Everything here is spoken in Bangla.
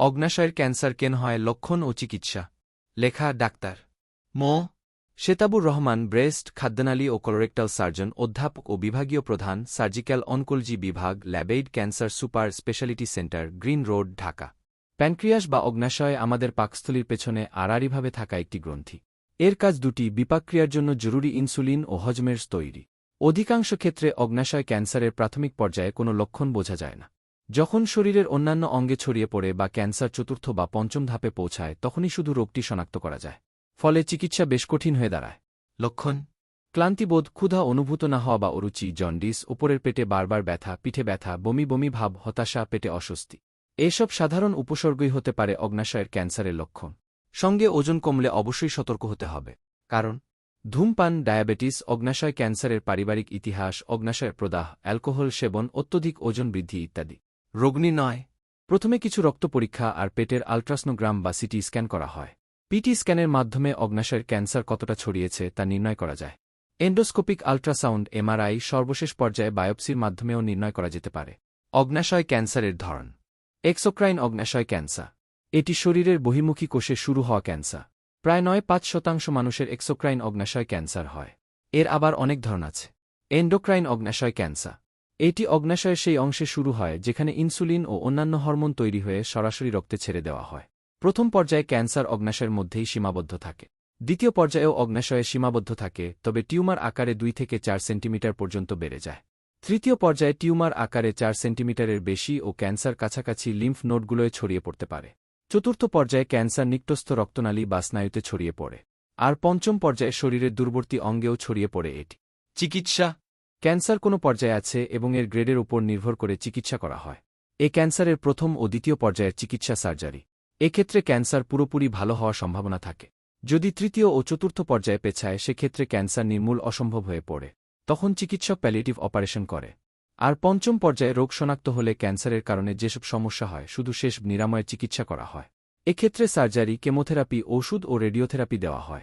অগ্নাশয়ের ক্যান্সার কেন হয় লক্ষণ ও চিকিৎসা? লেখা ডাক্তার। মো। শেতাবুর রহমান, ব্রেস্ট, খাদ্যনালী ও কলোরেক্টাল সার্জন, অধ্যাপক ও বিভাগীয় প্রধান, সার্জিক্যাল অনকোলজি বিভাগ, Labaid cancer super speciality centre, green road, Dhaka. Pancreas বা অগ্নাশয় আমাদের পাকস্থলীর পেছনে আড়াড়িভাবে থাকা একটি গ্রন্থি। এর কাজ দুটি বিপাকক্রিয়ার জন্য জরুরি ইনসুলিন ও হজমের তৈরি। অধিকাংশ ক্ষেত্রে অগ্নাশয় ক্যান্সারের প্রাথমিক পর্যায়ে কোনো লক্ষণ বোঝা যায় না। যখন শরীরের অন্যান্য অঙ্গে ছড়িয়ে পড়ে বা ক্যান্সার চতুর্থ বা পঞ্চম ধাপে পৌঁছায় তখনই শুধু রোগটি শনাক্ত করা যায়। ফলে চিকিৎসা বেশ কঠিন হয়ে দাঁড়ায়। লক্ষণ? ক্লান্তিবোধ ক্ষুধা অনুভূত না হওয়া বা অরুচি জন্ডিস উপরের পেটে বারবার ব্যথা পিঠে ব্যথা বমি বমি ভাব হতাশা পেটে অস্বস্তি। এসব সাধারণ উপসর্গই হতে পারে অগ্নাশয়ের ক্যান্সারের লক্ষণ। সঙ্গে ওজন কমলে অবশ্যই সতর্ক হতে হবে। কারণ? ধূমপান ডায়াবেটিস অগ্নাশয় ক্যান্সারের পারিবারিক ইতিহাস অগ্নাশয়ের প্রদাহ অ্যালকোহল সেবন অত্যধিক ওজন বৃদ্ধি ইত্যাদি। রোগনি নয়। প্রথমে কিছু রক্ত পরীক্ষা আর পেটের আলট্রাসনোগ্রাম বা সিটি স্ক্যান করা হয়। পিটি স্ক্যানের মাধ্যমে অগ্নাশয়ের ক্যান্সার কতটা ছড়িয়েছে তা নির্ণয় করা যায়। এন্ডোস্কোপিক আলট্রাসাউন্ড, এমআরআই, সর্বশেষ পর্যায়ে বায়োপসির মাধ্যমেও নির্ণয় করা যেতে পারে। অগ্নাশয় ক্যান্সারের ধরন। এক্সোক্রাইন অগ্নাশয় ক্যান্সার। এটি শরীরের বহিমুখী কোষে শুরু হওয়া ক্যান্সার। প্রায় নয়, পাঁচ শতাংশ মানুষের এক্সোক্রাইন অগ্নাশয় ক্যান্সার হয়। এর আবার অনেক ধরন আছে। এন্ডোক্রাইন অগ্নাশয় ক্যান্সার। এটি অগ্নাশয়ের সেই অংশে শুরু হয়, যেখানে ইনসুলিন ও অন্যান্য হরমোন তৈরি হয়ে সরাসরি রক্তে ছেড়ে দেওয়া হয়। প্রথম পর্যায়ে ক্যান্সার অগ্নাশয়ের মধ্যেই সীমাবদ্ধ থাকে। দ্বিতীয় পর্যায়েও অগ্নাশয়ে সীমাবদ্ধ থাকে, তবে টিউমার আকারে দুই থেকে চার সেন্টিমিটার পর্যন্ত বেড়ে যায়। তৃতীয় পর্যায়ে টিউমার আকারে চার সেন্টিমিটারের বেশি ও ক্যান্সার কাছাকাছি লিম্ফ নোটগুলোয় ছড়িয়ে পড়তে পারে। চতুর্থ পর্যায়ে ক্যান্সার নিকটস্থ রক্তনালী বা স্নায়ুতে ছড়িয়ে পড়ে। আর পঞ্চম পর্যায়ে শরীরের দূরবর্তী অঙ্গেও ছড়িয়ে পড়ে এটি। চিকিৎসা ক্যান্সার কোনো পর্যায়ে আছে এবং এর গ্রেডের উপর নির্ভর করে চিকিৎসা করা হয়। এ ক্যান্সারের প্রথম ও দ্বিতীয় পর্যায়ের চিকিৎসা সার্জারি। এক্ষেত্রে ক্যান্সার পুরোপুরি ভালো হওয়ার সম্ভাবনা থাকে। যদি তৃতীয় ও চতুর্থ পর্যায়ে পেছায়, সেক্ষেত্রে ক্যান্সার নির্মূল অসম্ভব হয়ে পড়ে। তখন চিকিৎসক প্যালিয়েটিভ অপারেশন করে। আর পঞ্চম পর্যায়ে রোগ শনাক্ত হলে ক্যান্সারের কারণে যেসব সমস্যা হয়, শুধু শেষ নিরাময়ের চিকিৎসা করা হয়। এক্ষেত্রে সার্জারি, কেমোথেরাপি, ওষুধ ও রেডিওথেরাপি দেওয়া হয়।